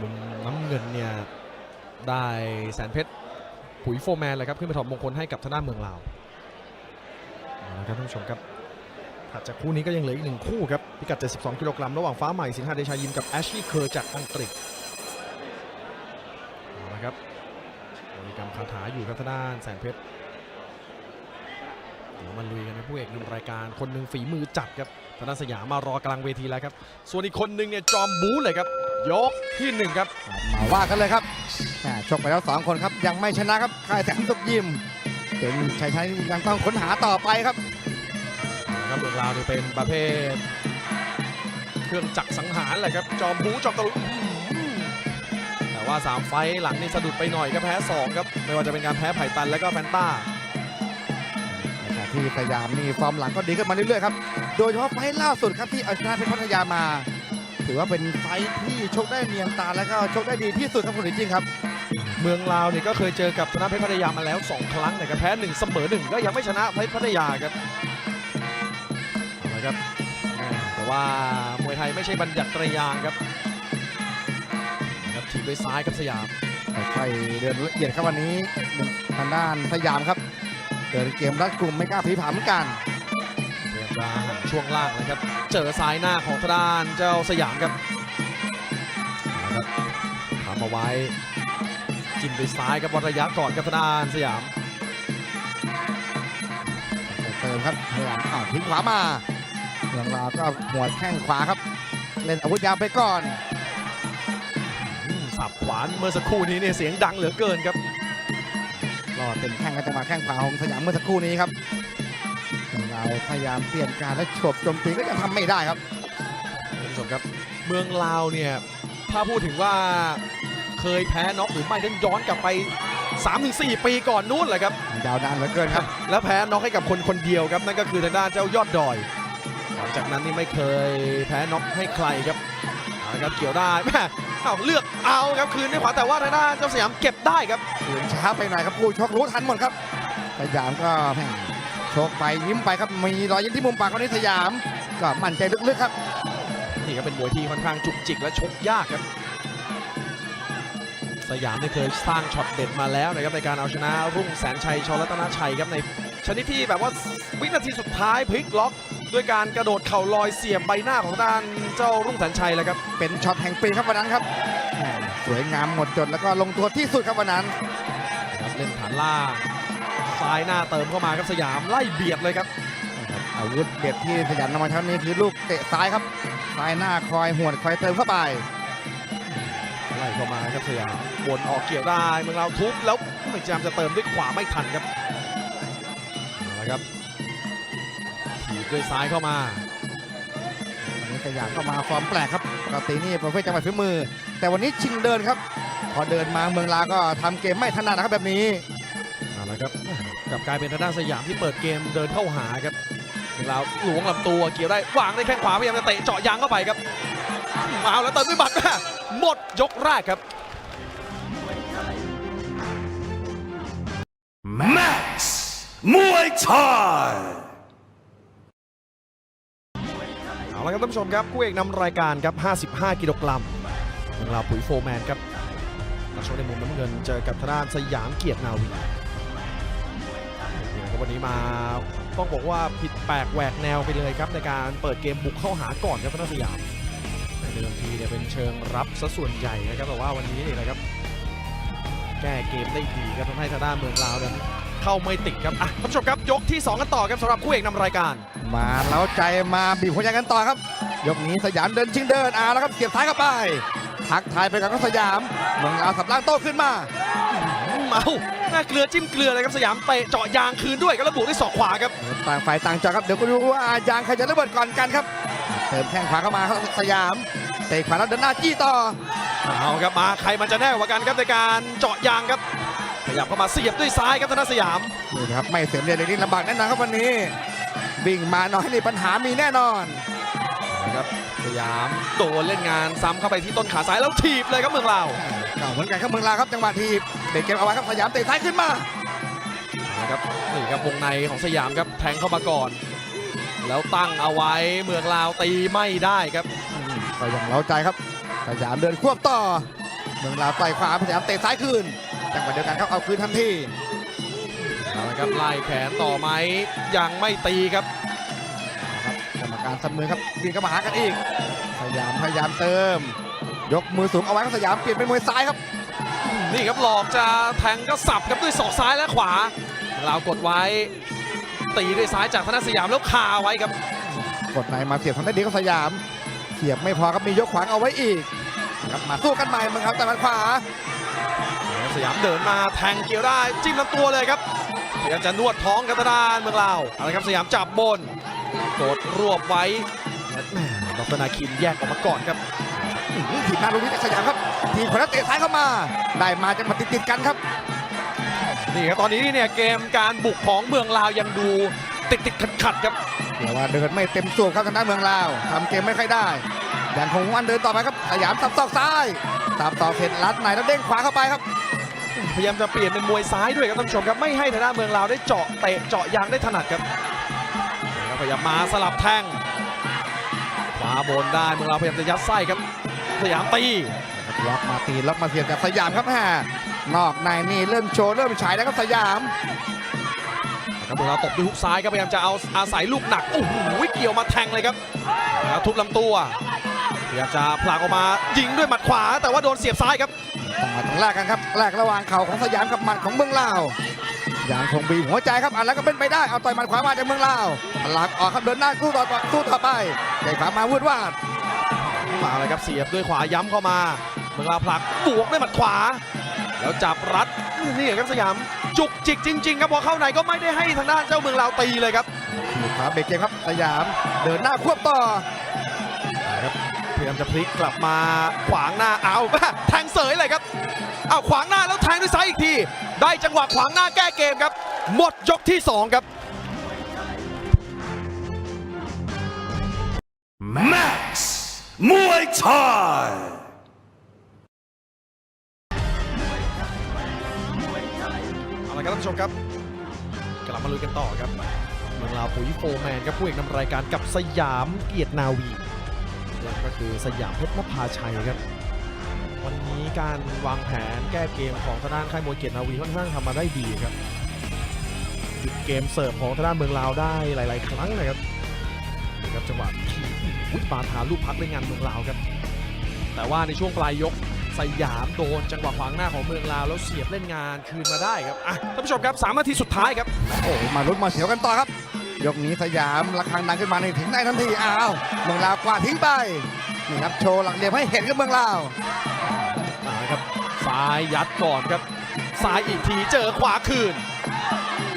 มุมน้ำเงินเนี่ยได้แสนเพชรปุ๋ยโฟร์แมนเลยครับขึ้นไปถอดมงคลให้กับทางด้านเมืองลาวเอาละครับท่านผู้ชมครับถัดจากคู่นี้ก็ยังเหลืออีกหนึ่งคู่ครับพิกัด 72 กิโลกรัมระหว่างฟ้าใหม่สิงหาเดชายิมกับแอชลีย์เคอร์จากอังกฤษเอาละครับบริกรรมคาถาอยู่ครับทางด้านแสนเพชรเดี๋ยวมาลุยกันในผู้เอกนำรายการคนหนึ่งฝีมือจัดครับทาน้านสยามมารอกลางเวทีแล้วครับ ส่วนอีกคนหนึ่งเนี่ยจอมบู๊เลยครับ ยกที่หนึ่งครับ มาว่ากันเลยครับแหม่ชกไปแล้วสองคนครับ ยังไม่ชนะครับค่ายแสนสุขยิม เป็นชัยชนะที่ยังต้องค้นหาต่อไปครับนะครับเมืองลาวนี่เป็นประเภท เครื่องจักรสังหารแหละครับ จอมบูจอมตะลุอื้อหือแต่ว่า 3 ไฟต์หลังนี่สะดุดไปหน่อยครับแพ้ 2 ครับ ไม่ว่าจะเป็นการแพ้ไผ่ตันและก็แฟนต้าในขณะที่สยามนี่ฟอร์มหลังก็ดีขึ้นมาเรื่อยๆครับ โดยเฉพาะไฟล์ล่าสุดครับที่เอาชนะเพชรพัทยามา ถือว่าเป็นไฟล์ที่ชกได้เนียนตาแล้วก็ชกได้ดีที่สุดครับคุณหลินจริงครับ เมืองลาวนี่ก็เคยเจอกับชนะเพชรพัทยามาแล้ว 2 ครั้งนะครับแพ้1เสมอ1ก็ยังไม่ชนะเพชรพัทยาครับเอาละครับแม่แต่ว่ามวยไทยไม่ใช่บัญญัติตรยางครับนะครับทีบด้วยซ้ายครับสยามค่อยๆเดินละเอียดครับวันนี้ทางด้านสยามครับเดินเกมรัดกลุ่มไม่กล้าผีผามเหมือนกันพยายาม จะหันช่วงล่างนะครับ เจอซ้ายหน้าของทางด้านเจ้าสยามครับเอาละครับทำเอาไว้ จิ้มด้วยซ้ายครับวัดระยะก่อนครับทางด้านสยามเติมครับพยายามอ้าวทิ้งขวามาเมืองลาวก็หัวดแข้งขวาครับ เล่นอาวุธยาวไปก่อนอืมสับขวานเมื่อสักครู่นี้เนี่ยเสียงดังเหลือเกินครับรอเต็มแข้งกันจังหวะแข้งขวาของสยามเมื่อสักครู่นี้ครับ เมืองลาวพยายามเปลี่ยนการและฉบโจมตีก็ยังทำไม่ได้ครับท่านผู้ชมครับ เมืองลาวเนี่ย ถ้าพูดถึงว่าเคยแพ้น็อกหรือไม่นั้นย้อนกลับไป 3-4 ปีก่อนนู้นแหละครับ ยาวนานเหลือเกินครับ แล้วแพ้น็อกให้กับคนคนเดียวครับ นั่นก็คือทางด้านเจ้ายอดดอย หลังจากนั้นนี่ไม่เคยแพ้น็อกให้ใครครับเอาละครับเกี่ยวได้แม่เอาเลือกเอาครับคืนด้วยขวาแต่ว่าทางด้านเจ้าสยามเก็บได้ครับขืนช้าไปหน่อยครับผู้ชกรู้ทันหมดครับสยามก็แหม่ ชกไปยิ้มไปครับมีรอยยิ้มที่มุมปากคนนี้สยาม ก็มั่นใจลึกๆครับนี่ก็เป็นมวยที่ค่อนข้างจุกจิกและชกยากครับ สยามเนี่ยเคยสร้างช็อตเด็ดมาแล้วนะครับในการเอาชนะรุ่งแสนชัยชรัตนชัยครับในชนิดที่แบบว่าวินาทีสุดท้ายพลิกล็อก ด้วยการกระโดดเข่าลอยเสียบใบหน้าของด้านเจ้ารุ่งแสนชัยแล้วครับเป็นช็อตแห่งปีครับวันนั้นครับแหม่สวยงามหมดจดแล้วก็ลงตัวที่สุดครับวันนั้นนะครับเล่นฐานล่าง ซ้ายหน้าเติมเข้ามาครับสยามไล่เบียดเลยครับ อาวุธเด็ดที่สยามนำมาใช้วันนี้คือลูกเตะซ้ายครับซ้ายหน้าคอยหวดคอยเติมเข้าไปไล่เข้ามาครับสยามวนออกเกี่ยวได้เมืองเราทุบแล้วพยายามจะเติมด้วยขวาไม่ทันครับเอาละครับถีบด้วยซ้ายเข้ามาวันนี้สยามก็มาฟอร์มแปลกครับปกตินี่ประเภทจังหวะฝีมือ แต่วันนี้ชิงเดินครับ พอเดินมาเมืองลาวก็ทำเกมไม่ถนัดนะครับแบบนี้ เอาละครับกลับกลายเป็นทางด้านสยามที่เปิดเกมเดินเข้าหาครับเมืองเราหลวงลำตัวเกี่ยวได้วางได้แข้งขวาพยายามจะเตะเจาะยางเข้าไปครับมาแล้วเติมด้วยบัตรหมดยกแรกครับ Max Muay Thai เอาละครับท่านผู้ชมครับคู่เอกนำรายการครับ 55 กิโลกรัมเมืองลาวปุ๋ยโฟร์แมนครับนักชกในมุมน้ำเงินเจอกับทางด้านสยามเกียรตินาวีนี่ ครับวันนี้มาต้องบอกว่าผิดแปลกแหวกแนวไปเลยครับ ในการเปิดเกมบุกเข้าหาก่อนครับทางด้านสยามในเดิมทีเนี่ยเป็นเชิงรับซะส่วนใหญ่นะครับแต่ว่าวันนี้นี่นะครับ แก้เกมได้ดีครับทำให้ทางด้านเมืองลาวนั้นเข้าไม่ติดครับอะท่านผู้ชมครับยกที่สองกันต่อครับสำหรับคู่เอกนำรายการ มาแล้วใจมาบีบหัวใจกันต่อครับ ยกนี้สยามเดินชิงเดินอ่าแล้วครับเสียบท้ายเข้าไปทักทายไปกับก็สยามเมืองลาวสับล่างโต้ขึ้นมาเมาห น้าเกลือจิ้มเกลือเลยครับสยามเตะเจาะยางคืนด้วยครับแล้วบวกด้วยศอกขวาครับต่างฝ่ายต่างจอครับเดี๋ยวก็รู้ว่ายางใครจะระเบิดก่อนกันครับเติมแข้งขวาเข้ามาครับสยามเตะขวาแล้วเดินหน้าจี้ต่อเอาครับมาใครมันจะแน่กว่ากันครับในการเจาะยางครับขยับเข้ามาเสียบด้วยซ้ายครับธนสยามนี่นะครับไม่เสียเรียนเลยนี่ลำบากแน่นอนครับวันนี้วิ่งมาน้อยนี่ปัญหามีแน่นอนนะ ครับสยามโดนเล่นงานซ้ำเข้าไปที่ต้นขาซ้ายแล้วถีบเลยครับเมืองลาวเก่าเหมือนกันครับเมืองลาวครับจังหวะทีบเด็กเกมเอาไว้ครับสยามเตะซ้ายขึ้นมานะครับนี่ครับวงในของสยามครับแทงเข้ามาก่อน แล้วตั้งเอาไว้เมืองลาวตีไม่ได้ครับก็ยังเล้าใจครับสยามเดินควบต่อเมืองลาวต่อยขวาพยายามเตะซ้ายคืนจังหวะเดียวกันครับเอาคืนทันทีเอาละครับไล่แขนต่อไหมยังไม่ตีครับ กรรมการสัมมือครับวิ่งเข้ามาหากันอีกพยายามพยายามเติม ยกมือสูงเอาไว้ครับสยามเปลี่ยนเป็นมวยซ้ายครับนี่ครับหลอกจะแทงก็สับครับด้วยศอกซ้ายและขวาเราวกดไว้ ตีด้วยซ้ายจากธนสยามแล้วคาไว้ครับ กดในมาเสียบทางได้ดีครับสยาม เสียบไม่พอครับมียกขวางเอาไว้อีกครับมาสู้กันใหม่มึงครับแต่มันขวา สยามเดินมาแทงเกี่ยวได้จิ้มลำตัวเลยครับพยายามจะนวดท้องกันทางด้านเมืองลาวเอาละครับสยามจับบน กดรวบไว้และแหม่ดรนาคินแยกออกมาก่อนครับอื้อหือถีบหน้าลูกนี้จากสยามครับทีบขวาเตะซ้ายเข้ามา ได้มาจะมาติดติดๆกันครับนี่ครับตอนนี้เนี่ยเกมการบุกของเมืองลาวยังดูติดติดขัดขัดๆครับเดี๋ยวว่าเดินไม่เต็มตัวครับทางด้านเมืองลาวทำเกมไม่ค่อยได้ยังคงวันเดินต่อไปครับสยามสับศอกซ้ายสับศอกเสร็จลัดในแล้วเด้งขวาเข้าไปครับพยายามจะเปลี่ยนเป็นมวยซ้ายด้วยครับท่านผู้ชมครับไม่ให้ทางด้านเมืองลาวได้เจาะเตะเจาะยางได้ถนัดครับ แล้วพยายามมาสลับแทงขวาบนได้เมืองลาวพยายามจะยัดไส้ครับ สยามตีล็อกมาตีล็อกมาเสียบจากสยามครับแม่นอกในนี่เริ่มโชว์เริ่มฉายแล้วครับสยามครับเมืองลาวตบด้วยฮุกซ้ายครับพยายามจะเอาอาศัยลูกหนักโอ้โหเกี่ยวมาแทงเลยครับแล้วทุบลำตัวพยายามจะผลักออกมายิงด้วยหมัดขวา แต่ว่าโดนเสียบซ้ายครับต้องมาต้องแลกกันครับแลกระหว่างเข่าของสยามกับหมัดของเมืองลาว อย่างคงบีบหัวใจครับอะแล้วก็เป็นไปได้เอาต่อยหมัดขวามาจากเมืองลาวหลักออกครับเดินหน้าสู้ต่อสู้ต่อไปเตะขวามาวุดวาดมาเลยครับเสียบด้วยขวาย้ำเข้ามาเมืองลาวผลักบวกด้วยหมัดขวา แล้วจับรัดนี่ครับสยามจุกจิกจริง ๆ ครับพอเข้าในก็ไม่ได้ให้ทางด้านเจ้าเมืองลาวตีเลยครับถีบขวาเบรกเกมครับสยามเดินหน้าควบต่อพยายามจะพลิกกลับมาขวางหน้าเอาแทง เสยเลยครับเอาขวางหน้าแล้วแทงด้วยซ้ายอีกที ได้จังหวะขวางหน้าแก้เกมครับ หมดยกที่สองครับ Max Muay Thai. เอาละครับท่านผู้ชมครับ กลับมาลุยกันต่อครับเมืองลาวปุ๋ยโฟร์แมนครับผู้เอกนำรายการกับสยามเกียรตินาวีและก็คือสยามเพชรนภาชัยครับ วันนี้การวางแผนแก้เกมของทางด้านค่ายมวยเกียรตินาวีค่อนข้างทำมาได้ดีครับจุดเกมเสิร์ฟของทางด้านเมืองลาวได้หลาย ๆ ครั้งนะครับนี่ครับจังหวะวุฒิบาทาลูกพักเล่นงานเมืองลาวครับ แต่ว่าในช่วงปลายยกสยามโดนจังหวะขวางหน้าของเมืองลาวแล้วเสียบเล่นงานคืนมาได้ครับอะท่านผู้ชมครับ3นาทีสุดท้ายครับโอ้มาลุ้นมาเสียวกันต่อครับ ยกนี้สยามระฆังดังขึ้นมาในถึงได้ทันทีอ้าวเมืองลาวกวาดทิ้งไปนี่ครับโชว์หลักเหลี่ยมให้เห็นกับเมืองลาว ซ้ายยัดก่อนครับ ซ้ายอีกทีเจอขวาคืน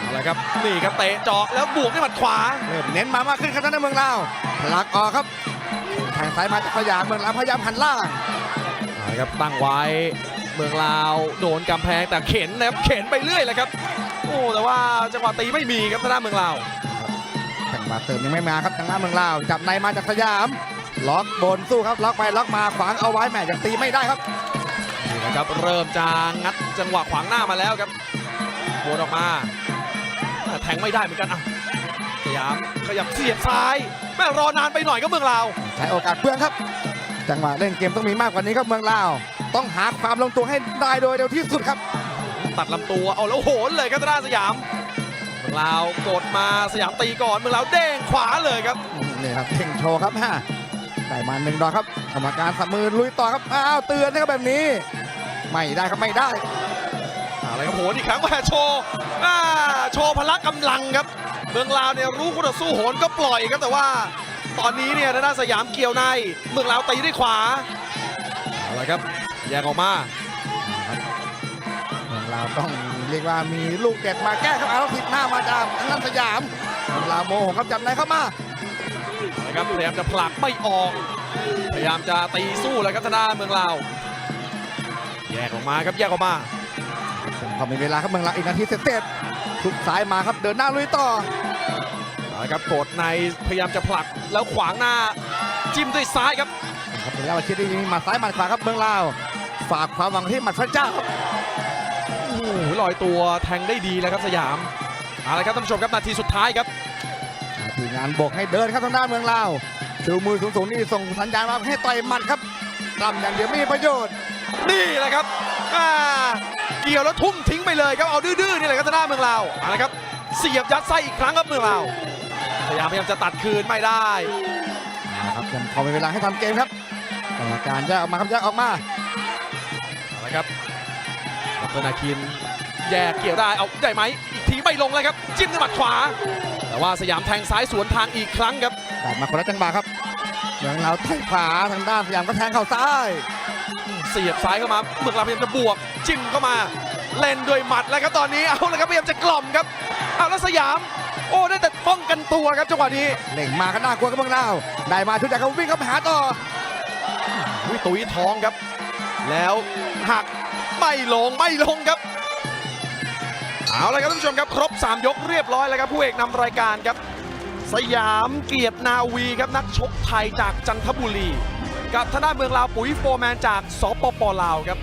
เอาละครับนี่ครับเตะเจาะแล้วบวกด้วยหมัดขวา เริ่มเน้นมามากขึ้นครับท่านในเมืองลาวผลักออกครับแทงซ้ายมาจากสยามเมืองลาวพยายามหันล่างเอาละครับตั้งไว้เมืองลาวโดนกำแพงแต่เข็นนะครับเข็นไปเรื่อยเลยครับโอ้แต่ว่าจังหวะตีไม่มีครับทางด้านเมืองลาวจังหวะเติมยังไม่มาครับทางหน้าเมืองลาวจับในมาจากสยาม ล็อกบนสู้ครับล็อกไปล็อกมาขวางเอาไว้แหม่ยังตีไม่ได้ครับ นี่นะครับ เริ่มจะงัดจังหวะขวางหน้ามาแล้วครับวนออกมาอะแทงไม่ได้เหมือนกันอะสยามขยับเสียบซ้าย แม่รอนานไปหน่อยก็เมืองลาวใช้โอกาสเพื่องครับ จังหวะเล่นเกมต้องมีมากกว่านี้ครับเมืองลาว ต้องหาความลงตัวให้ได้โดยเร็วที่สุดครับ ตัดลำตัวเอาแล้วโหนเลยครับทางด้านสยามเมืองลาวกดมาสยามตีก่อนเมืองลาวเด้งขวาเลยครับนี่ครับเพ่งโชว์ครับฮะได้มาหนึ่งดอกครับกรรมการสับมือลุยต่อครับอ้าวเตือนนะครับแบบนี้ ไม่ได้ครับไม่ได้อะไรครับโหนอีกครั้งมาโชว์อ่าโชว์พละกำลังครับเมืองลาวเนี่ยรู้คู่ต่อสู้โหนก็ปล่อยครับแต่ว่า ตอนนี้เนี่ยทางด้านสยามเกี่ยวในเมืองลาวตีด้วยขวาเอาละครับแยกออกมาเมืองลาวต้องเรียกว่ามีลูกเด็ดมาแก้ครับเอาแล้วทิศหน้ามาจากทางด้านสยามเมืองลาวโมโหครับจับในเข้ามานะครับพยายามจะผลักไม่ออก พยายามจะตีสู้แล้วครับทางด้านเมืองลาว แยกออกมาครับแยกออกมาผมก็มีเวลาครับเมืองลาวอีกนาทีเสร็จๆทุกซ้ายมาครับเดินหน้าลุยต่อเอาละครับกดในพยายามจะผลักแล้วขวางหน้าจิ้มด้วยซ้ายครับครับเมืองลาวอาชีพได้ยิงหมัดซ้ายหมัดขวาครับเมืองลาวฝากความหวังที่หมัดพระเจ้าครับโอ้โหลอยตัวแทงได้ดีแล้วครับสยามเอาละครับท่านผู้ชมครับนาทีสุดท้ายครับทีมงานบอกให้เดินครับทางด้านเมืองลาวชูมือสูงๆนี่ส่งสัญญาณมาให้ต่อยหมัดครับตำอย่างเดียวไม่มีประโยชน์ นี่แหละครับอ่าเกี่ยวแล้วทุ่มทิ้งไปเลยครับเอาดื้อๆนี่แหละครับทางด้านเมืองลาวเอาละครับเสียบยัดไส้อีกครั้งครับเมืองลาวพยายามพยายามจะตัดคืนไม่ได้นะครับยังพอมีเวลาให้ทำเกมครับกรรมการแยกออกมาครับแยกออกมาเอาละครับดรนาคินแย่เกี่ยวได้เอาได้ไหมอีกทีไม่ลงเลยครับ จิ้มด้วยหมัดขวา แต่ว่าสยามแทงซ้ายสวนทางอีกครั้งครับแต่มาคนละจังหวะครับเมืองเราแทงขวาทางด้านสยามก็แทงเข่าซ้ายเสียบซ้ายเข้ามาเมืองลาวพยายามจะบวกจิ้มเข้ามา เล่นด้วยหมัดแล้วครับตอนนี้เอาละครับพยายามจะกล่อมครับเอาแล้วสยาม โอ้ได้แต่ป้องกันตัวครับจังหวะนี้เล่งมาก็น่ากลัวกับเมืองเราได้มาชุดใหญ่เขาวิ่งเข้าไปหาต่อวิตุยท้องครับ แล้วหักไม่ลงไม่ลงครับเอาละครับท่านผู้ชมครับครบ 3 ยกเรียบร้อยแล้วครับผู้เอกนำรายการครับ สยามเกียรตินาวีครับนักชกไทยจากจันทบุรี กับทางด้านเมืองลาวปุ๋ยโฟร์แมนจากสปปลาวครับ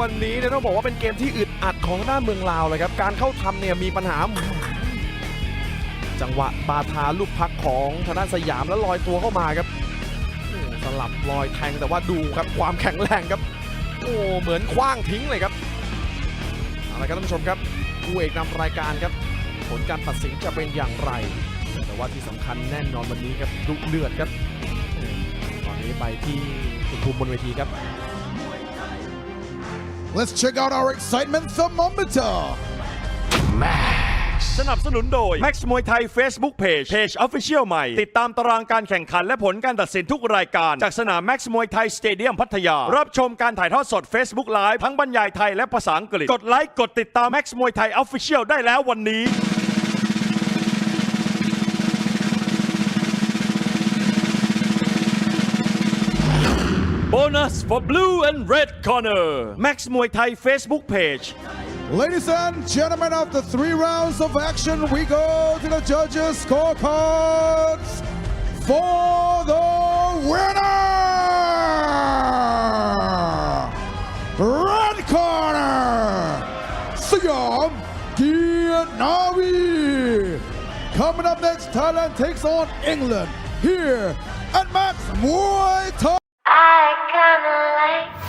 วันนี้เนี่ยต้องบอกว่าเป็นเกมที่อึดอัดของทางด้านเมืองลาวเลยครับ การเข้าทำเนี่ยมีปัญหา จังหวะบาทาลูกพักของทาน้าสยามแล้วลอยตัวเข้ามาครับสลับลอยแทงแต่ว่าดูครับความแข็งแรงครับ โอ้เหมือนคว้างทิ้งเลยครับเอาละครับท่านผู้ชมครับคู่เอกนำรายการครับ ผลการตัดสินจะเป็นอย่างไร แต่ว่าที่สำคัญแน่นอนวันนี้ครับดุเดือดครับ นนี้ไปที่คุณภูมิบนเวทีครับ Let's check out our excitement thermometer. สนับสนุนโดย Max มวยไทย Facebook Page Page Official ใหม่ ติดตามตารางการแข่งขันและผลการตัดสินทุกรายการ จากสนาม Max มวยไทยสเตเดียมพัทยา รับชมการถ่ายทอดสด Facebook Live ทั้งบรรยายไทยและภาษาอังกฤษ กดไลค์ กดติดตาม Max มวยไทย Official ได้แล้ววันนี้ Bonus for blue and red corner Max Muay Thai Facebook page Ladies and gentlemen, after three rounds of action, we go to the judges' scorecards for the winner! Red corner, Siam Dianawi. Coming up next, Thailand takes on England here at Max Muay Thai light.